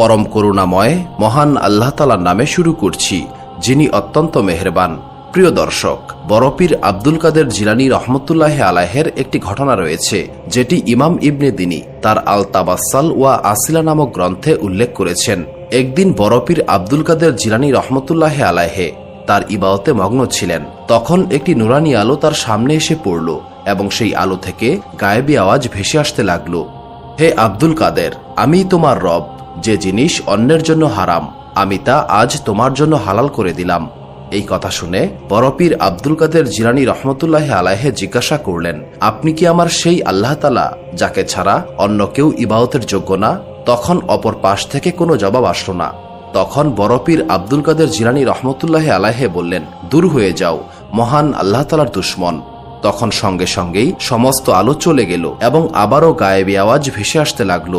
পরম করুণাময় মহান আল্লাহ তালার নামে শুরু করছি, যিনি অত্যন্ত মেহেরবান। প্রিয় দর্শক বরপীর আব্দুল কাদের জিলানি রহমতুল্লাহ আলাহের একটি ঘটনা রয়েছে, যেটি ইমাম ইবনে দিনী তার আল তাবাসাল ওয়া আসিলা নামক গ্রন্থে উল্লেখ করেছেন। একদিন বরপীর আব্দুল কাদের জিলানি রহমতুল্লাহ আলাহে তার ইবাদতে মগ্ন ছিলেন। তখন একটি নুরানি আলো তার সামনে এসে পড়ল এবং সেই আলো থেকে গায়েবী আওয়াজ ভেসে আসতে লাগল। হে আব্দুল কাদের, আমি তোমার রব। যে জিনিস অন্যের জন্য হারাম, আমি তা আজ তোমার জন্য হালাল করে দিলাম। এই কথা শুনে বরপীর আব্দুল কাদের জিরানি রহমতুল্লাহ আলাহে জিজ্ঞাসা করলেন, আপনি কি আমার সেই আল্লাহ তালা, যাকে ছাড়া অন্য কেউ ইবাহতের যোগ্য না? তখন অপর পাশ থেকে কোনো জবাব আসলো না। তখন বরপীর আব্দুল কাদের জিরানি রহমতুল্লাহ আলাহে বললেন, দূর হয়ে যাও, মহান আল্লাহ তালার দুশ্মন। তখন সঙ্গে সঙ্গেই সমস্ত আলো চলে গেল এবং আবারও গায়েবী আওয়াজ ভেসে আসতে লাগল।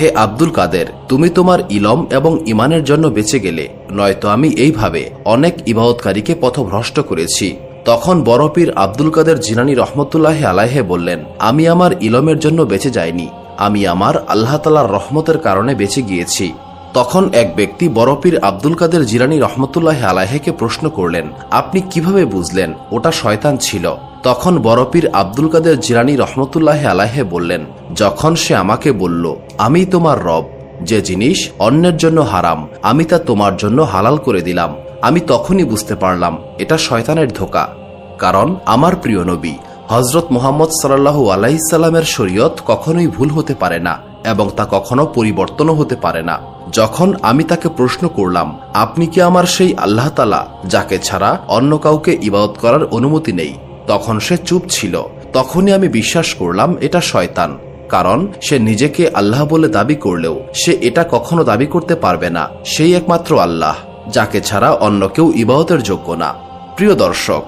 হে আব্দুল কাদের, তুমি তোমার ইলম এবং ইমানের জন্য বেঁচে গেলে, নয়তো আমি এইভাবে অনেক ইবাদতকারীকে পথভ্রষ্ট করেছি। তখন বরপীর আব্দুল কাদের জিনানি রহমতুল্লাহ আলাহে বললেন, আমি আমার ইলমের জন্য বেঁচে যাইনি। আমি আমার আল্লাহ তালার রহমতের কারণে বেঁচে গিয়েছি। তখন এক ব্যক্তি বরপীর আব্দুল কাদের জিরানি রহমতুল্লাহ আলাহেকে প্রশ্ন করলেন, আপনি কীভাবে বুঝলেন ওটা শয়তান ছিল? তখন বরপীর আব্দুল কাদের জিরানি রহমতুল্লাহ আলাহে বললেন, যখন সে আমাকে বলল, আমি তোমার রব, যে জিনিস অন্যের জন্য হারাম, আমি তা তোমার জন্য হালাল করে দিলাম, আমি তখনই বুঝতে পারলাম এটা শয়তানের ধোকা। কারণ আমার প্রিয় নবী হজরত মোহাম্মদ সাল্লাহু আলাইসাল্লামের শরীয়ত কখনোই ভুল হতে পারে না এবং তা কখনো পরিবর্তনও হতে পারে না। যখন আমি তাকে প্রশ্ন করলাম, আপনি কি আমার সেই আল্লাহ তালা, যাকে ছাড়া অন্য কাউকে ইবাদত করার অনুমতি নেই? তখন সে চুপ ছিল। তখনই আমি বিশ্বাস করলাম, এটা শয়তান। কারণ সে নিজেকে আল্লাহ বলে দাবি করলেও সে এটা কখনো দাবি করতে পারবে না। সেই একমাত্র আল্লাহ, যাকে ছাড়া অন্য কেউ ইবাহতের যোগ্য না। প্রিয় দর্শক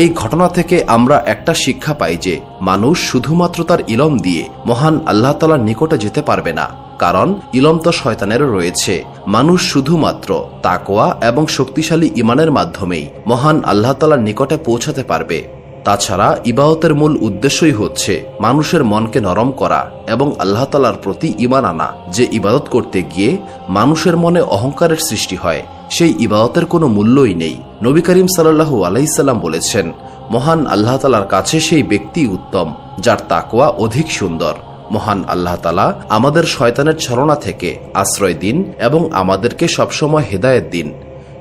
এই ঘটনা থেকে আমরা একটা শিক্ষা পাই যে মানুষ শুধুমাত্র তার ইলম দিয়ে মহান আল্লাহ তালার নিকটে যেতে পারবে না, কারণ ইলম তো শয়তানেরও রয়েছে। মানুষ শুধুমাত্র তাকোয়া এবং শক্তিশালী ইমানের মাধ্যমেই মহান আল্লাহ তালার নিকটে পৌঁছাতে পারবে। তাছাড়া ইবাদতের মূল উদ্দেশ্যই হচ্ছে মানুষের মনকে নরম করা এবং আল্লাহ তালার প্রতি ইমান আনা, যে ইবাদত করতে গিয়ে মানুষের মনে অহংকারের সৃষ্টি হয়। সেই ইবাদতের কোনো মূল্যই নেই। নবী করিম সাল্লাহু আলাইসাল্লাম বলেছেন, মহান আল্লাহ তালার কাছে সেই ব্যক্তি উত্তম, যার তাকোয়া অধিক সুন্দর। মহান আল্লাহ তালা আমাদের শয়তানের ছলনা থেকে আশ্রয় দিন এবং আমাদেরকে সবসময় হেদায়ত দিন।